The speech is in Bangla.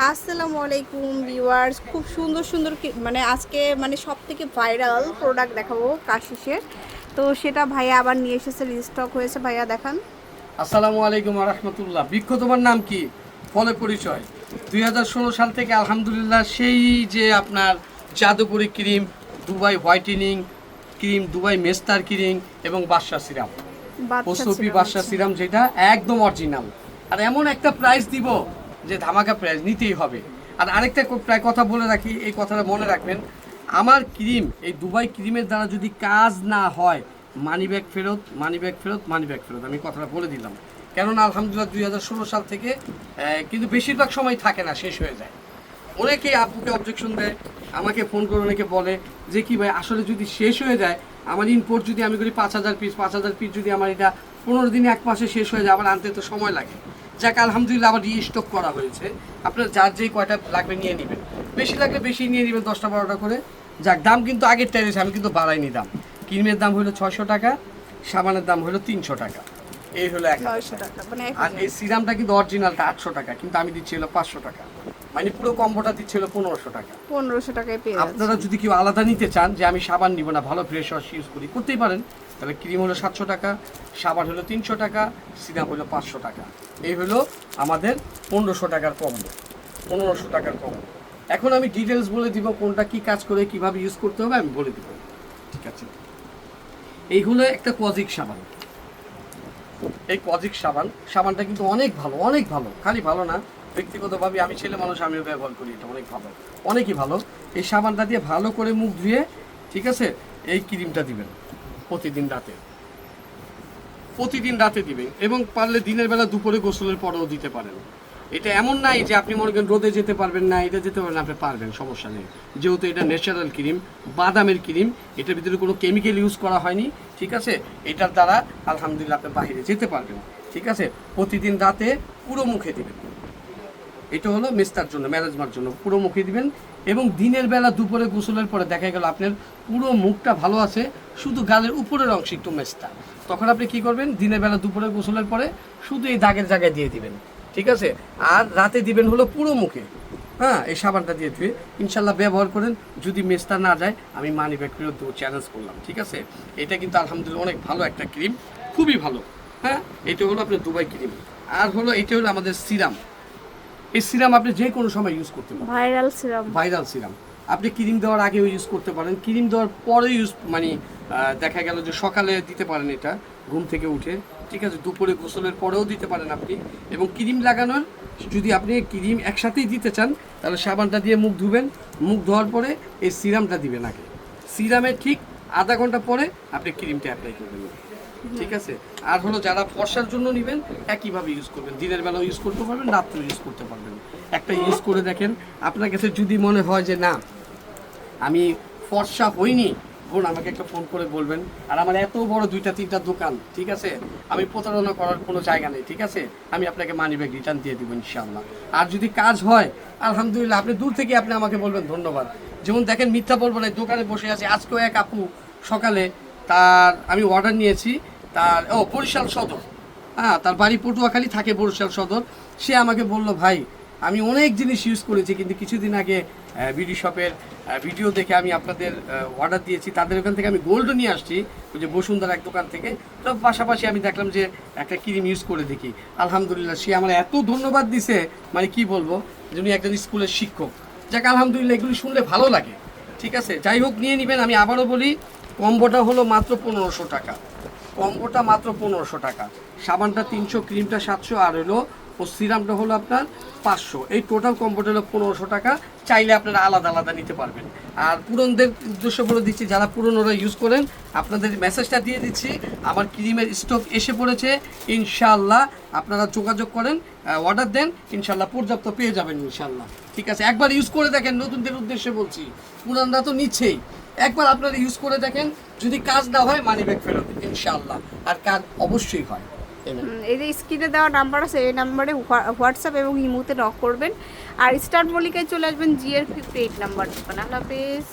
আসসালামু আলাইকুম ভিউয়ার্স। খুব সুন্দর সুন্দর মানে আজকে মানে সব থেকে ভাইরাল প্রোডাক্ট দেখাবো কাশিসের তো সেটা ভাইয়া আবার নিয়ে এসেছে রিস্টক হয়েছে। ভাইয়া দেখান। আসসালামু আলাইকুম রহমতুল্লাহ। বৃক্ষ তোমার নাম কি? ফলে পরিচয়। দুই হাজার ষোলো সাল থেকে আলহামদুলিল্লাহ সেই যে আপনার জাদুকরি cream Dubai whitening cream Dubai মেস্তার cream এবং বাদশা সিরাম। বাদশা ওসপি বাদশা সিরাম যেটা একদম অরিজিনাল আর এমন একটা প্রাইস দিব যে ধামাকা প্রাইস নিতেই হবে। আর আরেকটা প্রায় কথা বলে রাখি, এই কথাটা মনে রাখবেন, আমার ক্রিম, এই দুবাই ক্রিমের দ্বারা যদি কাজ না হয় মানি ব্যাগ ফেরত মানি ব্যাগ ফেরত মানি ব্যাগ ফেরত, আমি কথাটা বলে দিলাম। কেননা, আলহামদুলিল্লাহ, দুই হাজার ষোলো সাল থেকে কিন্তু বেশিরভাগ সময় থাকে না, শেষ হয়ে যায়। অনেকে আপুকে অবজেকশন দেয়, আমাকে ফোন করে অনেকে বলে যে কি ভাই, আসলে যদি শেষ হয়ে যায়, আমার ইম্পোর্ট যদি আমি করি পাঁচ হাজার পিস পাঁচ হাজার পিস যদি আমার এটা পনেরো দিনে এক মাসে শেষ হয়ে যায় আবার আনতে তো সময় লাগে। যাক, আলহামদুলিল্লাহ আবার রিস্টক করা হয়েছে। আপনার যার যেই কয়টা লাগবে নিয়ে নেবেন। বেশি লাগলে বেশি নিয়ে নেবেন দশটা বারোটা করে। যাক, দাম কিন্তু আগের টাইমে আমি কিন্তু বাড়াইনি দাম। ক্রিমের দাম হলো ছশো টাকা, সাবানের দাম হলো তিনশো টাকা। এই হলো এক টাকা। মানে আর এই সিরামটা কিন্তু অরিজিনালটা আটশো টাকা কিন্তু আমি দিচ্ছি হলো পাঁচশো টাকা। মানে পুরো কম্বোটা দিচ্ছি হলো পনেরোশো টাকা। পনেরোশো টাকায় পেয়ে আপনারা যদি কেউ আলাদা নিতে চান যে আমি সাবান নিব না ভালো ফ্রেশ ওয়াশ ইউজ করি করতেই পারেন। তাহলে ক্রিম হলো সাতশো টাকা সাবান হলো তিনশো টাকা সিরাম হলো পাঁচশো টাকা। এই হলো আমাদের পনেরোশো টাকার কম্বো পনেরোশো টাকার কম্বো এখন আমি ডিটেলস বলে দিব কোনটা কি কাজ করে কীভাবে ইউজ করতে হবে আমি বলে দিব। ঠিক আছে? এই হলো একটা কজিক সাবান। এই কজিক সাবান, সাবানটা কিন্তু অনেক ভালো অনেক ভালো। খালি ভালো না, ব্যক্তিগতভাবে আমি ছেলে মানুষ, আমিও ব্যবহার করি, এটা অনেক ভালো, অনেকই ভালো। এই সাবানটা দিয়ে ভালো করে মুখ ধুয়ে, ঠিক আছে, এই ক্রিমটা দিবেন প্রতিদিন রাতে। প্রতিদিন রাতে দিবেন, এবং পারলে দিনের বেলা দুপুরে গোসলের পরেও দিতে পারেন। এটা এমন নাই যে আপনি মনে করেন রোদে যেতে পারবেন না, এটা যেতে পারবেন আপনি পারবেন, সমস্যা নেই। যেহেতু এটা ন্যাচারাল ক্রিম বাদামের ক্রিম এটার ভিতরে কোনো কেমিক্যাল ইউজ করা হয়নি, ঠিক আছে? এটার দ্বারা আলহামদুলিল্লাহ আপনি বাইরে যেতে পারবেন, ঠিক আছে? প্রতিদিন রাতে পুরো মুখে দেবেন। এটা হলো মেস্তার জন্য ম্যানেজমার জন্য, পুরো মুখে দিবেন এবং দিনের বেলা দুপুরে গোসলের পরে দেখা গেল আপনার পুরো মুখটা ভালো আছে, শুধু গালের উপরের অংশ একটু মেস্তা তখন আপনি কি করবেন? দিনের বেলা দুপুরে গোসলের পরে শুধু এই দাগের জায়গায় দিয়ে দিবেন। ঠিক আছে? আর রাতে দিবেন হলো পুরো মুখে। হ্যাঁ এই সাবানটা দিয়ে ধুয়ে। ইনশাল্লাহ ব্যবহার করেন। যদি মেস্তা না যায় আমি মানি ব্যাগ ফেরত দেবো চ্যালেঞ্জ করলাম ঠিক আছে? এটা কিন্তু আলহামদুলিল্লাহ অনেক ভালো একটা ক্রিম খুবই ভালো। হ্যাঁ এটা হলো আপনার দুবাই ক্রিম আর হলো এটা হলো আমাদের সিরাম। এই সিরাম আপনি যে কোনো সময় ইউজ করতে পারেন। Viral serum. Viral serum. আপনি ক্রিম দেওয়ার আগেও ইউজ করতে পারেন। ক্রিম দেওয়ার পরে ইউজ মানে দেখা গেল যে সকালে দিতে পারেন এটা, ঘুম থেকে উঠে। ঠিক আছে, দুপুরে গোসলের পরেও দিতে পারেন আপনি। এবং ক্রিম লাগানোর, যদি আপনি ক্রিম একসাথেই দিতে চান, তাহলে সাবানটা দিয়ে মুখ ধুবেন। মুখ ধোয়ার পরে এই সিরামটা দিবেন আগে। সিরামের ঠিক আধা ঘণ্টা পরে আপনি ক্রিমটা অ্যাপ্লাই করবেন ঠিক আছে? আর হলো যারা ফর্সার জন্য নেবেন, একইভাবে ইউজ করবেন। দিনের বেলাও ইউজ করতে পারবেন, রাত্রে ইউজ করতে পারবেন। একটা ইউজ করে দেখেন। আপনার কাছে যদি মনে হয় যে না আমি ফর্সা হইনি। বোন, আমাকে একটা ফোন করে বলবেন। আর আমার এত বড় দুইটা, তিনটা দোকান, ঠিক আছে? আমি প্রতারণা করার কোনো জায়গা নেই, ঠিক আছে? আমি আপনাকে মানি ব্যাগ রিটার্ন দিয়ে দেবো ইনশাআল্লাহ। আর যদি কাজ হয়, আলহামদুলিল্লাহ, আপনি দূর থেকে আপনি আমাকে বলবেন, ধন্যবাদ। যেমন দেখেন, মিথ্যা বলব না দোকানে বসে আছে। আজকেও এক আপু সকালে তার, আমি অর্ডার নিয়েছি, তার, ও, বরিশাল সদর। হ্যাঁ তার বাড়ি পটুয়াখালী থাকে বরিশাল সদর। সে আমাকে বলল, ভাই, আমি অনেক জিনিস ইউজ করেছি, কিন্তু কিছুদিন আগে বিডি শপের ভিডিও দেখে আমি আপনাদের অর্ডার দিয়েছি। তাদের ওখান থেকে আমি গোল্ডও নিয়ে আসছি, ওই যে বসুন্ধরা এক দোকান থেকে। তো পাশাপাশি আমি দেখলাম যে একটা ক্রিম ইউজ করে দেখি। আলহামদুলিল্লাহ, সে আমার এত ধন্যবাদ দিছে। মানে কি বলব, যে উনি একজন স্কুলের শিক্ষক। যাক, আলহামদুলিল্লাহ, এগুলি শুনলে ভালো লাগে। ঠিক আছে? যাই হোক, নিয়ে নেবেন। আমি আবারও বলি, কম্বোটা হলো মাত্র পনেরোশো টাকা। কম্বোটা মাত্র পনেরোশো টাকা। সাবানটা তিনশো ক্রিমটা সাতশো, আর হলো ও সিরামটা হলো আপনার পাঁচশো। এই টোটাল কম্বোটা হলো পনেরোশো টাকা। চাইলে আপনারা আলাদা আলাদা নিতে পারবেন। আর পুরনদের উদ্দেশ্য বলে দিচ্ছি, যারা পুরনোরা ইউজ করেন, আপনাদের মেসেজটা দিয়ে দিচ্ছি, আমার ক্রিমের স্টক এসে পড়েছে। ইনশাল্লাহ আপনারা যোগাযোগ করেন অর্ডার দেন ইনশাল্লাহ পর্যাপ্ত পেয়ে যাবেন ইনশাল্লাহ ঠিক আছে, একবার ইউজ করে দেখেন, নতুনদের উদ্দেশ্যে বলছি। পুরানরা তো নিচ্ছেই। একবার আপনারা ইউজ করে দেখেন, যদি কাজ না হয় মানি ব্যাগ ফেরত ইনশাল্লাহ আর কাজ অবশ্যই হয়। এই যে স্ক্রিনে দেওয়া নাম্বার আছে, এই নাম্বারে হোয়াটসঅ্যাপ এবং ইমোতে নক করবেন। আর স্টার মল্লিকায় চলে আসবেন জিএর ফিফটি এইট নাম্বার। দোকান আল্লাহ হাফেজ।